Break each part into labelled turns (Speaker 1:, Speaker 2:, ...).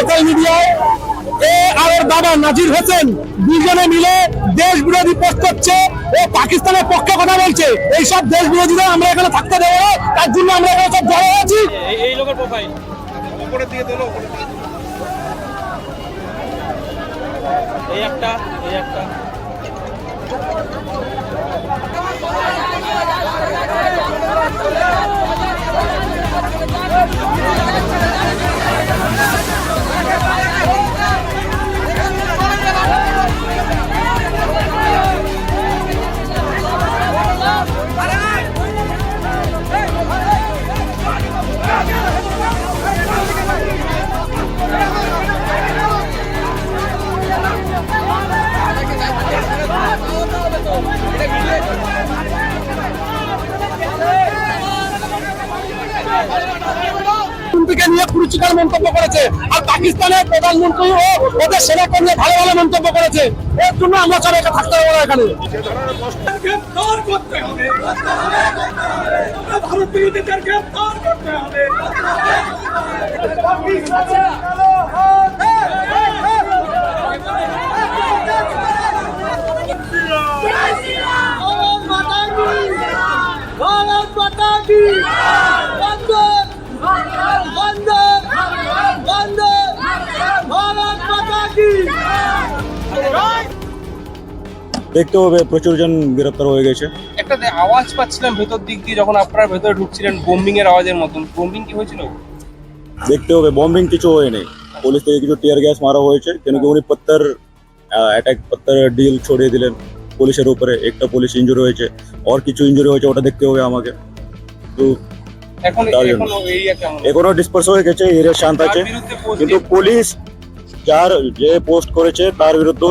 Speaker 1: Social মিডিয়ায় এ আর ওর বাবা নাজির হোসেন দুজনে মিলে দেশ বিরোধী পোস্ট করছে ও পাকিস্তানের পক্ষে কথা বলছে। এইসব দেশ বিরোধীরা আমরা এখানে থাকতে দেবো না, তার জন্য আমরা এখানে সব জড়ো আছি
Speaker 2: এই- এই লোকের প্রোফাইল
Speaker 3: উপরে দিয়ে তোলো।
Speaker 2: এই একটা এই একটা।
Speaker 1: মন্তব্য করেছে। আর পাকিস্তানের প্রধানমন্ত্রী ও ওদের সেনাকর্মী ভালো ভালো মন্তব্য করেছে। এর জন্য আমরা সব একা থাকতে না এখানে।
Speaker 4: ভারতীয়দের হবে হবে।
Speaker 5: দেখতে হবে প্রচুর জন গ্রেপ্তার হয়ে গেছে।
Speaker 2: একটা আওয়াজ পাচ্ছিলাম ভেতর দিক দিয়ে যখন আপনারা ভেতরে ঢুকছিলেন বোম্বিং এর আওয়াজের মতন। বোম্বিং কি হয়েছিল?
Speaker 5: দেখতে হবে বম্বিং কিছু হয়নি পুলিশ থেকে কিছু টিয়ার গ্যাস মারা হয়েছে। কেন কি উনি পত্তর অ্যাটাক পত্তর ডিল ছড়িয়ে দিলেন পুলিশের উপরে। একটা পুলিশ ইঞ্জুরি হয়েছে। আর কিছু ইঞ্জুরি হয়েছে ওটা দেখতে হবে আমাকে। তো
Speaker 2: এখন
Speaker 5: ডিসপার্স হয়ে গেছে এরিয়া শান্ত আছে। কিন্তু পুলিশ যার যে পোস্ট করেছে তার বিরুদ্ধে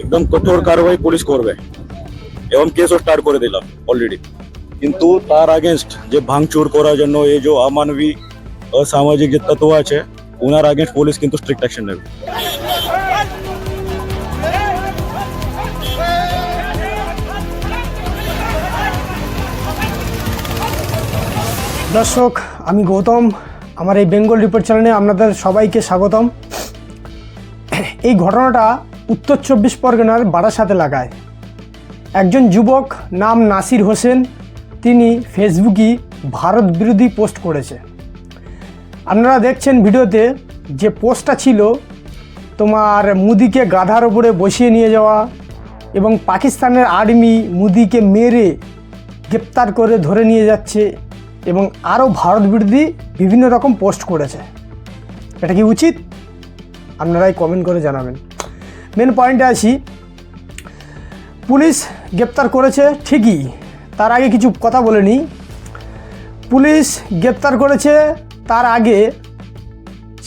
Speaker 5: একদম কঠোর কারবাই পুলিশ করবে। এবং কেসও স্টার্ট করে দিলাম অলরেডি কিন্তু তার আগেনস্ট যে ভাঙচুর করার জন্য এই যে অমানবী অসামাজিক যে তত্ত্ব আছে ওনার আগেনস্ট পুলিশ কিন্তু স্ট্রিক্ট অ্যাকশন নেবে।
Speaker 6: দর্শক, আমি গৌতম। আমার এই বেঙ্গল রিপোর্ট চ্যানেলে আপনাদের সবাইকে স্বাগতম। এই ঘটনাটা উত্তর চব্বিশ পরগনার বারাসাতে লাগায়। একজন যুবক নাম নাসির হোসেন, তিনি ফেসবুকে ভারত বিরোধী পোস্ট করেছে। আপনারা দেখছেন ভিডিওতে যে পোস্টটা ছিল, তোমার মুদিকে গাধার ওপরে বসিয়ে নিয়ে যাওয়া এবং পাকিস্তানের আর্মি মুদিকে মেরে গ্রেপ্তার করে ধরে নিয়ে যাচ্ছে এবং আরও ভারত বিরোধী বিভিন্ন রকম পোস্ট করেছে। এটা কি উচিত? আপনারাই কমেন্ট করে জানাবেন। মেন পয়েন্টে আসি পুলিশ গ্রেপ্তার করেছে ঠিকই, তার আগে কিছু কথা বলে নিই। পুলিশ গ্রেপ্তার করেছে, তার আগে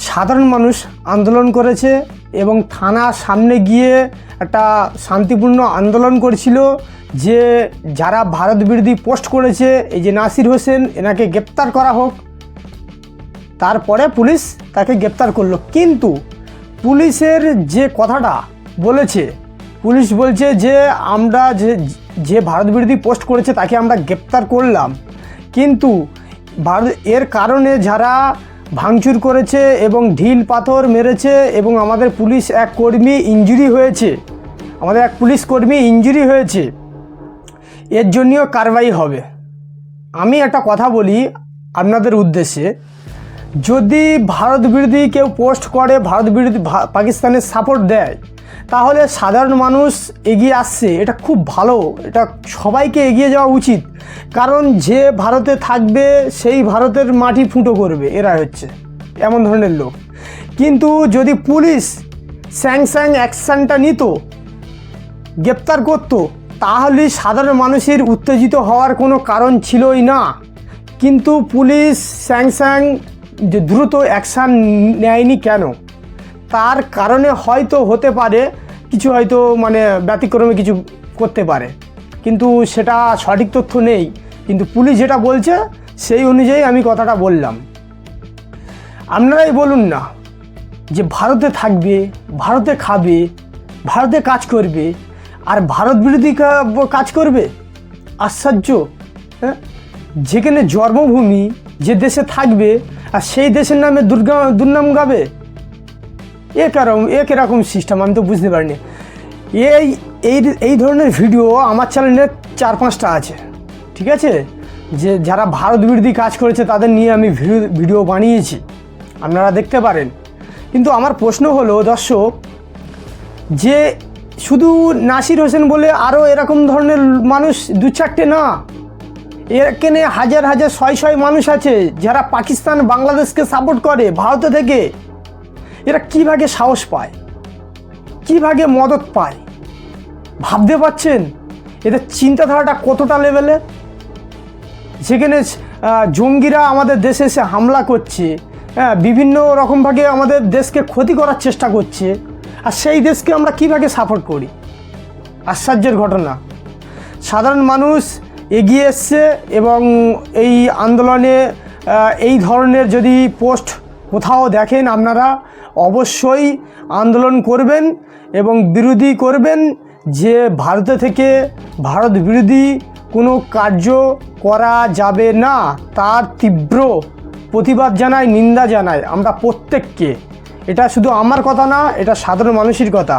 Speaker 6: সাধারণ মানুষ আন্দোলন করেছে এবং থানার সামনে গিয়ে একটা শান্তিপূর্ণ আন্দোলন করেছিল, যে যারা ভারত বিরোধী পোস্ট করেছে, এই যে নাসির হোসেন, এনাকে গ্রেপ্তার করা হোক। তারপরে পুলিশ তাকে গ্রেপ্তার করল। কিন্তু পুলিশের যে কথাটা বলেছে, পুলিশ বলছে যে আমরা যে যে ভারত বিরোধী পোস্ট করেছে তাকে আমরা গ্রেপ্তার করলাম। কিন্তু ভারত, এর কারণে যারা ভাঙচুর করেছে এবং ঢিল পাথর মেরেছে এবং আমাদের পুলিশ এক কর্মী ইঞ্জুরি হয়েছে, আমাদের এক পুলিশ কর্মী ইঞ্জুরি হয়েছে, এর জন্যও কারবাই হবে। আমি একটা কথা বলি আপনাদের উদ্দেশ্যে, যদি ভারত বিরোধী কেউ পোস্ট করে, ভারত বিরোধী পাকিস্তানের সাপোর্ট দেয় তাহলে সাধারণ মানুষ এগিয়ে আসছে। এটা খুব ভালো। এটা সবাইকে এগিয়ে যাওয়া উচিত। কারণ যে ভারতে থাকবে, সেই ভারতের মাটি ফুটো করবে। এরা হচ্ছে। এমন ধরনের লোক। কিন্তু যদি পুলিশ স্যাং স্যাং অ্যাকশানটা নিত, গ্রেপ্তার করত, তাহলে সাধারণ মানুষের উত্তেজিত হওয়ার কোনো কারণ ছিলই না। কিন্তু পুলিশ স্যাং স্যাং দ্রুত অ্যাকশান নেয়নি কেন? তার কারণে হয়তো হতে পারে, কিছু হয়তো মানে ব্যতিক্রমে কিছু করতে পারে। কিন্তু সেটা সঠিক তথ্য নেই। কিন্তু পুলিশ যেটা বলছে, সেই অনুযায়ী আমি কথাটা বললাম। আপনারাই বলুন না যে ভারতে থাকবে, ভারতে খাবে, ভারতে কাজ করবে, আর ভারত বিরোধী কাজ করবে? আশ্চর্য হ্যাঁ? যেখানে জন্মভূমি, যে দেশে থাকবে, আর সেই দেশের নামে দুর্গা, দুর্নাম গাবে? এ কেরকম এ কীরকম সিস্টেম আমি তো বুঝতে পারিনি। এই এই এই ধরনের ভিডিও আমার চ্যানেলে চার পাঁচটা আছে, ঠিক আছে? যে, যারা ভারত বিরোধী কাজ করেছে, তাদের নিয়ে আমি ভিডিও বানিয়েছি, আপনারা দেখতে পারেন। কিন্তু আমার প্রশ্ন হলো, দর্শক, যে শুধু নাসির হোসেন বলে আরও এরকম ধরনের মানুষ দু চারটে না, এখানে হাজার হাজার, ছয় ছয় মানুষ আছে, যারা পাকিস্তান, বাংলাদেশকে সাপোর্ট করে, ভারত থেকে। এরা কীভাবে সাহস পায়? কীভাবে মদত পায়? ভাবতে পারছেন? এদের চিন্তাধারাটা কতটা লেভেলে যেখানে জঙ্গিরা আমাদের দেশে এসে হামলা করছে হ্যাঁ বিভিন্ন রকমভাবে আমাদের দেশকে ক্ষতি করার চেষ্টা করছে, আর সেই দেশকে আমরা কীভাবে সাপোর্ট করি? আশ্চর্যের ঘটনা। সাধারণ মানুষ এগিয়ে এসছে এবং এই আন্দোলনে এই ধরনের যদি পোস্ট কোথাও দেখেন আপনারা অবশ্যই আন্দোলন করবেন এবং বিরোধী করবেন যে ভারত থেকে ভারত বিরোধী কোনো কার্য করা যাবে না। তার তীব্র প্রতিবাদ জানায়, নিন্দা জানায় আমরা প্রত্যেককে। এটা শুধু আমার কথা না, এটা সাধারণ মানুষের কথা।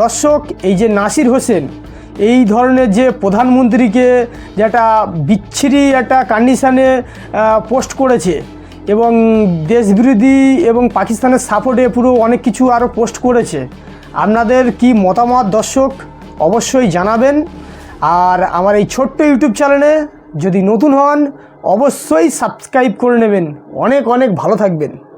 Speaker 6: দর্শক, এই যে নাসির হোসেন, এই ধরনের যে প্রধানমন্ত্রীকে যেটা বিচ্ছিরি একটা কন্ডিশানে পোস্ট করেছে এবং দেশবিরোধী এবং পাকিস্তানের সাপোর্টে পুরো অনেক কিছু আরও পোস্ট করেছে। আপনাদের কি মতামত দর্শক অবশ্যই জানাবেন। আর আমার এই ছোট্ট ইউটিউব চ্যানেলে যদি নতুন হন, অবশ্যই সাবস্ক্রাইব করে নেবেন। অনেক অনেক ভালো থাকবেন।